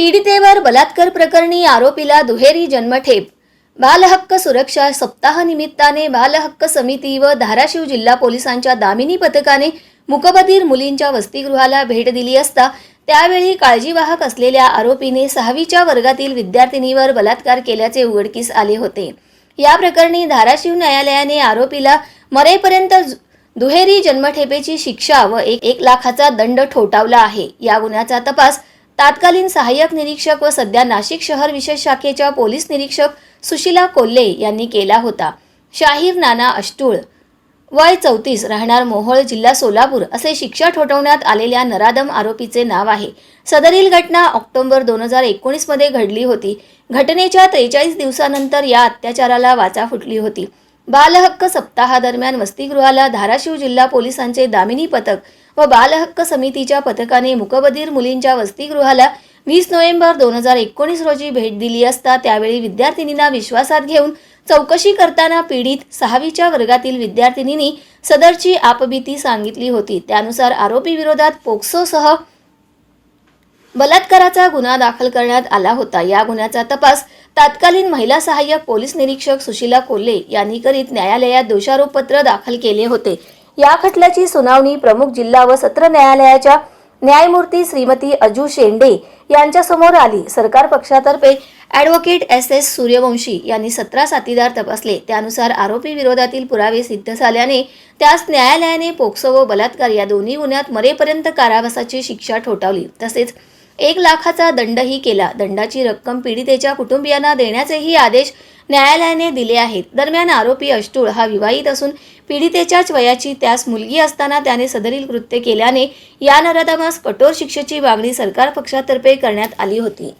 पीडितेवर बलात्कार प्रकरणी आरोपीला दुहेरी जन्मठेप. बालहक्क सुरक्षा सप्ताह निमित्ताने बालहक्क समिती व धाराशिव जिल्हा पोलिसांच्या दामिनी पथकाने मुकबधीर मुलींच्या वसतिगृहाला भेट दिली असता त्यावेळी काळजीवाहक असलेल्या आरोपीने सहावीच्या वर्गातील विद्यार्थिनीवर बलात्कार केल्याचे उघडकीस आले होते. या प्रकरणी धाराशिव न्यायालयाने आरोपीला मरेपर्यंत जु- दुहेरी जन्मठेपेची शिक्षा व एक एक लाखाचा दंड ठोठावला आहे. या गुन्ह्याचा तपास तात्कालीन सहाय्यक निरीक्षक व सध्या नाशिक शहर विशेष शाखेच्या पोलीस निरीक्षक सुशिला कोल्हे यांनी केला होता. शाहीर नाना अष्टूळ वय चौतीस राहणार मोहोळ जिल्हा सोलापूर असे शिक्षा ठोठवण्यात आलेल्या नरादम आरोपीचे नाव आहे. सदरील घटना ऑक्टोबर दोन हजार एकोणीसमध्ये घडली होती. घटनेच्या त्रेचाळीस दिवसानंतर या अत्याचाराला वाचा फुटली होती. बालहक्क सप्ताहादरम्यान वसतिगृहाला धाराशिव जिल्हा पोलिसांचे दामिनी पथक व बालहक्क समितीच्या पथकाने मुकबधीर मुलींच्या वसतिगृहाला वीस नोव्हेंबर दोन हजार एकोणीस रोजी भेट दिली असता त्यावेळी विद्यार्थिनींना विश्वासात घेऊन चौकशी करताना पीडित सहावीच्या वर्गातील विद्यार्थिनींनी सदरची आपबीती सांगितली होती. त्यानुसार आरोपी विरोधात पोक्सोसह बलात्काराचा गुन्हा दाखल करण्यात आला होता. या गुन्ह्याचा तपास तात्कालीन महिला सहाय्यक पोलीस निरीक्षक सुशीला कोल्हे यांनी करीत न्यायालयात दोषारोपपत्र दाखल केले होते. या खटल्याची सुनावणी प्रमुख जिल्हा व सत्र न्यायालयाच्या न्यायमूर्ती श्रीमती अजू शेंडे यांच्यासमोर आली. सरकार पक्षातर्फे ॲडव्होकेट एस एस सूर्यवंशी यांनी सतरा साथीदार तपासले. त्यानुसार आरोपी विरोधातील पुरावे सिद्ध झाल्याने त्यास न्यायालयाने पोक्सो व बलात्कार या दोन्ही गुन्ह्यात मरेपर्यंत कारावासाची शिक्षा ठोठावली. तसेच एक लाखाचा दंडही केला. दंडाची रक्कम पीडितेच्या कुटुंबियांना देण्याचेही आदेश न्यायालयाने दिले आहेत. दरम्यान आरोपी अष्टूळ हा विवाहित असून पीडितेच्याच वयाची त्यास मुलगी असताना त्याने सदरील कृत्य केल्याने या नराधमास कठोर शिक्षेची मागणी सरकार पक्षातर्फे करण्यात आली होती.